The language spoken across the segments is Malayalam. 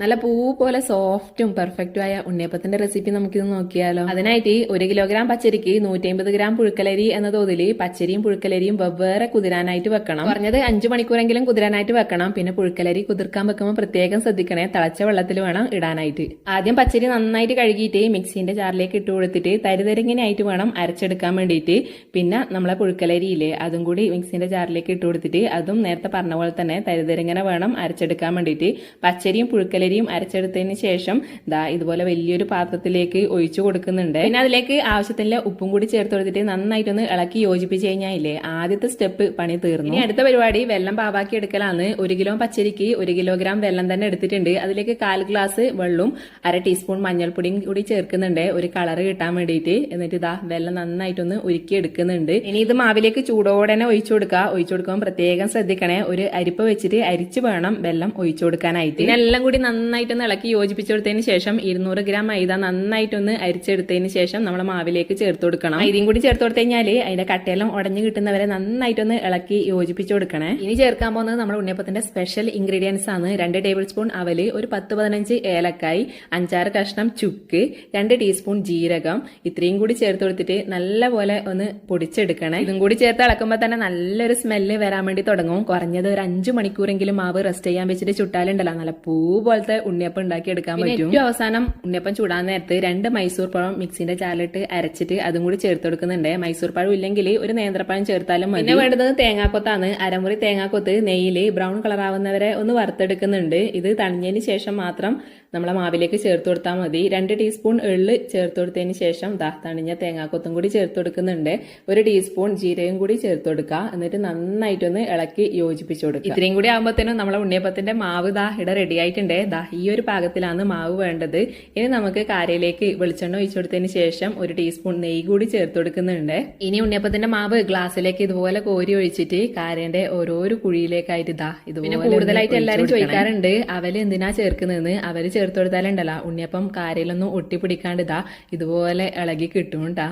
നല്ല പൂ പോലെ സോഫ്റ്റും പെർഫെക്റ്റും ആയ ഉണ്ണിയപ്പത്തിന്റെ റെസിപ്പി നമുക്കിത് നോക്കിയാലോ? അതിനായിട്ട് ഒരു കിലോഗ്രാം പച്ചരിക്ക് നൂറ്റി ഗ്രാം പുഴുക്കലരി എന്ന തോതിൽ പച്ചരിയും പുഴുക്കലരിയും വെവ്വേറെ കുതിരാനായിട്ട് വെക്കണം. പറഞ്ഞത് അഞ്ചു മണിക്കൂറെങ്കിലും കുതിരാനായിട്ട് വെക്കണം. പിന്നെ പുഴുക്കലരി കുതിർക്കാൻ വെക്കുമ്പോൾ പ്രത്യേകം ശ്രദ്ധിക്കണേ. തിളച്ച വെള്ളത്തിൽ വേണം ഇടാനായിട്ട്. ആദ്യം പച്ചരി നന്നായിട്ട് കഴുകിയിട്ട് മിക്സിന്റെ ജാറിലേക്ക് ഇട്ട് കൊടുത്തിട്ട് തരിതരിങ്ങനെയായിട്ട് വേണം അരച്ചെടുക്കാൻ വേണ്ടിയിട്ട്. പിന്നെ നമ്മളെ പുഴുക്കലരിയില്ലേ അതും കൂടി മിക്സിന്റെ ജാറിലേക്ക് ഇട്ട് കൊടുത്തിട്ട് അതും നേരത്തെ പറഞ്ഞ പോലെ തന്നെ തരിതരിങ്ങനെ വേണം അരച്ചെടുക്കാൻ വേണ്ടിയിട്ട്. പച്ചരിയും പുഴുക്കലരിയും അരച്ചെടുത്തതിന് ശേഷം ദാ ഇതുപോലെ വലിയൊരു പാത്രത്തിലേക്ക് ഒഴിച്ചു കൊടുക്കുന്നുണ്ട്. പിന്നെ അതിലേക്ക് ആവശ്യത്തിന്റെ ഉപ്പും കൂടി ചേർത്ത് കൊടുത്തിട്ട് നന്നായിട്ടൊന്ന് ഇളക്കി യോജിപ്പിച്ച് കഴിഞ്ഞാൽ ആദ്യത്തെ സ്റ്റെപ്പ് പണി തീർന്നു. ഇനി അടുത്ത പരിപാടി വെള്ളം പാവാക്കി എടുക്കലാണ്. ഒരു കിലോ പച്ചരിക്ക് ഒരു കിലോഗ്രാം വെള്ളം തന്നെ എടുത്തിട്ടുണ്ട്. അതിലേക്ക് കാൽ ഗ്ലാസ് വെള്ളവും അര ടീസ്പൂൺ മഞ്ഞൾപ്പൊടിയും കൂടി ചേർക്കുന്നുണ്ട്. ഒരു കളർ കിട്ടാൻ വേണ്ടിയിട്ട്. എന്നിട്ട് ഇതാ വെള്ളം നന്നായിട്ടൊന്ന് ഉരുക്കി എടുക്കുന്നുണ്ട്. ഇനി ഇത് മാവിലേക്ക് ചൂടോടെ തന്നെ ഒഴിച്ചു കൊടുക്കുക. ഒഴിച്ചു കൊടുക്കുമ്പോൾ പ്രത്യേകം ശ്രദ്ധിക്കണേ. ഒരു അരിപ്പ വെച്ചിട്ട് അരിച്ചു വേണം വെള്ളം ഒഴിച്ചു കൊടുക്കാനായിട്ട്. ഇനി എല്ലാം കൂടി നന്നായിട്ടൊന്ന് ഇളക്കി യോജിപ്പിച്ചെടുത്തതിന് ശേഷം ഇരുന്നൂറ് ഗ്രാം മൈദ നന്നായിട്ടൊന്ന് അരിച്ചെടുത്തതിന് ശേഷം നമ്മൾ മാവിലേക്ക് ചേർത്ത് കൊടുക്കണം. മൈദയും കൂടി ചേർത്ത് കൊടുത്തു കഴിഞ്ഞാൽ അതിന്റെ കട്ടയെല്ലാം ഉടഞ്ഞു കിട്ടുന്നവരെ നന്നായിട്ടൊന്ന് ഇളക്കി യോജിപ്പിച്ച് കൊടുക്കണേ. ഇനി ചേർക്കാൻ പോകുന്നത് നമ്മുടെ ഉണ്ണിയപ്പത്തിന്റെ സ്പെഷ്യൽ ഇൻഗ്രീഡിയൻസ് ആണ്. രണ്ട് ടേബിൾ സ്പൂൺ അവൽ ഒരു പത്ത് പതിനഞ്ച് ഏലക്കായി അഞ്ചാറ് കഷ്ണം ചുക്ക് രണ്ട് ടീസ്പൂൺ ജീരകം. ഇത്രയും കൂടി ചേർത്ത് കൊടുത്തിട്ട് നല്ലപോലെ ഒന്ന് പൊടിച്ചെടുക്കണേ. ഇതും കൂടി ചേർത്ത് ഇളക്കുമ്പോൾ തന്നെ നല്ലൊരു സ്മെല്ല് വരാൻ വേണ്ടി തുടങ്ങും. കുറഞ്ഞത് ഒരു അഞ്ചു മണിക്കൂറെങ്കിലും മാവ് റെസ്റ്റ് ചെയ്യാൻ വെച്ചിട്ട് ചുട്ടാലുണ്ടല്ലോ. നല്ല പൂ പോലത്തെ ഉണ്ണിയപ്പം ഉണ്ടാക്കി എടുക്കാൻ പറ്റും. ഏറ്റവും അവസാനം ഉണ്ണിയപ്പം ചൂടാൻ നേരത്ത് രണ്ട് മൈസൂർ പഴം മിക്സിന്റെ ചാലിട്ട് അരച്ചിട്ട് അതും കൂടി ചേർത്ത് കൊടുക്കുന്നുണ്ട്. മൈസൂർ പഴം ഇല്ലെങ്കിൽ ഒരു നേന്ത്രപ്പഴം ചേർത്താലും മതി. പിന്നെ വേണ്ടത് തേങ്ങാക്കൊത്താണ്. അരമുറി തേങ്ങാക്കൊത്ത് നെയ്യിൽ ബ്രൗൺ കളർ ആവുന്നവരെ ഒന്ന് വറുത്തെടുക്കുന്നുണ്ട്. ഇത് തണിഞ്ഞതിന് ശേഷം മാത്രം നമ്മളെ മാവിലേക്ക് ചേർത്ത് കൊടുത്താൽ മതി. രണ്ട് ടീസ്പൂൺ എള്ള് ചേർത്ത് കൊടുത്തതിന് ശേഷം ദാ തണിഞ്ഞ തേങ്ങാക്കൊത്തും കൂടി ചേർത്ത് കൊടുക്കുന്നുണ്ട്. ഒരു ടീസ്പൂൺ ജീരകം കൂടി ചേർത്ത് കൊടുക്കുക. എന്നിട്ട് നന്നായിട്ടൊന്ന് ഇളക്കി യോജിപ്പിച്ചു കൊടുക്കുക. ഇത്രയും കൂടി ആകുമ്പോഴത്തേനും നമ്മളെ ഉണ്ണിയപ്പത്തിന്റെ മാവ് ദാ ഇവിടെ റെഡി ആയിട്ടുണ്ട്. ദാ ഈ ഒരു പാകത്തിലാണ് മാവ് വേണ്ടത്. ഇനി നമുക്ക് കാരയിലേക്ക് വെളിച്ചെണ്ണ ഒഴിച്ചു കൊടുത്തതിന് ശേഷം ഒരു ടീസ്പൂൺ നെയ്യ് കൂടി ചേർത്ത് കൊടുക്കുന്നുണ്ട്. ഇനി ഉണ്ണിയപ്പത്തിന്റെ മാവ് ഗ്ലാസ്സിലേക്ക് ഇതുപോലെ കോരി ഒഴിച്ചിട്ട് കാരന്റെ ഓരോരോ കുഴിയിലേക്കായിട്ട് ഇതാ ഇതുപോലെ കൂടുതലായിട്ട് എല്ലാവരും ചോദിക്കാറുണ്ട് അവർ എന്തിനാ ചേർക്കുന്നതെന്ന്? അവർ ചേർത്ത് കൊടുത്താലുണ്ടല്ലോ. ഉണ്ണിയപ്പം കാരയിലൊന്നും ഒട്ടിപ്പിടിക്കാണ്ട് ഇതാ ഇതുപോലെ ഇളകി കിട്ടും ട്ടാ.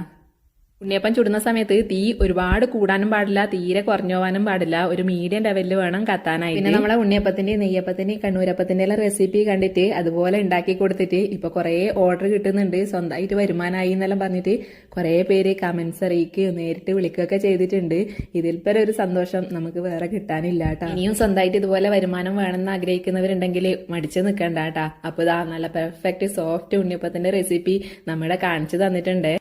ഉണ്ണിയപ്പം ചുടുന്ന സമയത്ത് തീ ഒരുപാട് കൂടാനും പാടില്ല തീരെ കുറഞ്ഞു പോകാനും പാടില്ല. ഒരു മീഡിയം ലെവലിൽ വേണം കത്താനായി പിന്നെ നമ്മളെ ഉണ്ണിയപ്പത്തിന്റെ നെയ്യപ്പത്തിന്റെ കണ്ണൂരപ്പത്തിന്റെ എല്ലാം റെസിപ്പി കണ്ടിട്ട് അതുപോലെ ഉണ്ടാക്കി കൊടുത്തിട്ട് ഇപ്പൊ കുറെ ഓർഡർ കിട്ടുന്നുണ്ട്. സ്വന്തമായിട്ട് വരുമാനമായി എന്നെല്ലാം പറഞ്ഞിട്ട് കുറെ പേര് കമന്റ്സ് അറിയിക്കുകയും നേരിട്ട് വിളിക്കുകയൊക്കെ ചെയ്തിട്ടുണ്ട്. ഇതിൽ പരം ഒരു സന്തോഷം നമുക്ക് വേറെ കിട്ടാനില്ല കേട്ടോ ഇനിയും സ്വന്തമായിട്ട് ഇതുപോലെ വരുമാനം വേണമെന്ന് ആഗ്രഹിക്കുന്നവരുണ്ടെങ്കിൽ മടിച്ചു നിൽക്കണ്ട കേട്ടാ അപ്പൊ ഇതാ നല്ല പെർഫെക്റ്റ് സോഫ്റ്റ് ഉണ്ണിയപ്പത്തിന്റെ റെസിപ്പി നമ്മുടെ കാണിച്ചു തന്നിട്ടുണ്ട്.